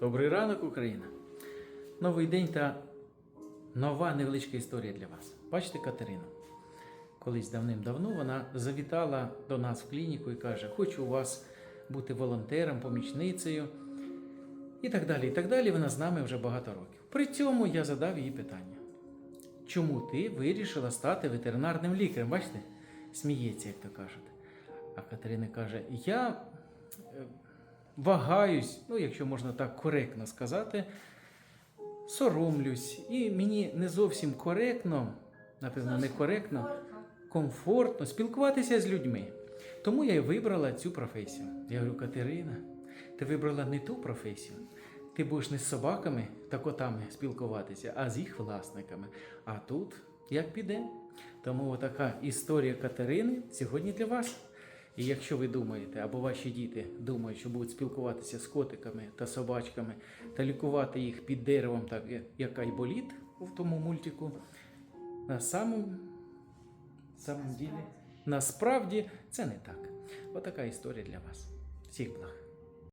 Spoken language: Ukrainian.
Добрий ранок, Україна! Новий день та нова невеличка історія для вас. Бачите Катерину? Колись давним-давно вона завітала до нас в клініку і каже: Хочу у вас бути волонтером, помічницею. І так далі. І так далі. Вона з нами вже багато років. При цьому я задав їй питання: чому ти вирішила стати ветеринарним лікарем? Бачите? Сміється, як то кажуть. А Катерина каже: Я е, вагаюсь, ну, якщо можна так коректно сказати, соромлюсь, і мені не зовсім коректно, напевно, не коректно, комфортно спілкуватися з людьми. Тому я і вибрала цю професію. Я говорю, Катерина, ти вибрала не ту професію. Ти будеш не з собаками та котами спілкуватися, а з їх власниками. А тут як піде. Тому така історія Катерини сьогодні для вас. І якщо ви думаєте, або ваші діти думають, що будуть спілкуватися з котиками та собачками та лікувати їх під деревом, так як- айболіт в тому мультику, на самому, самому ділі, насправді це не так. Отака історія для вас. Всіх благ.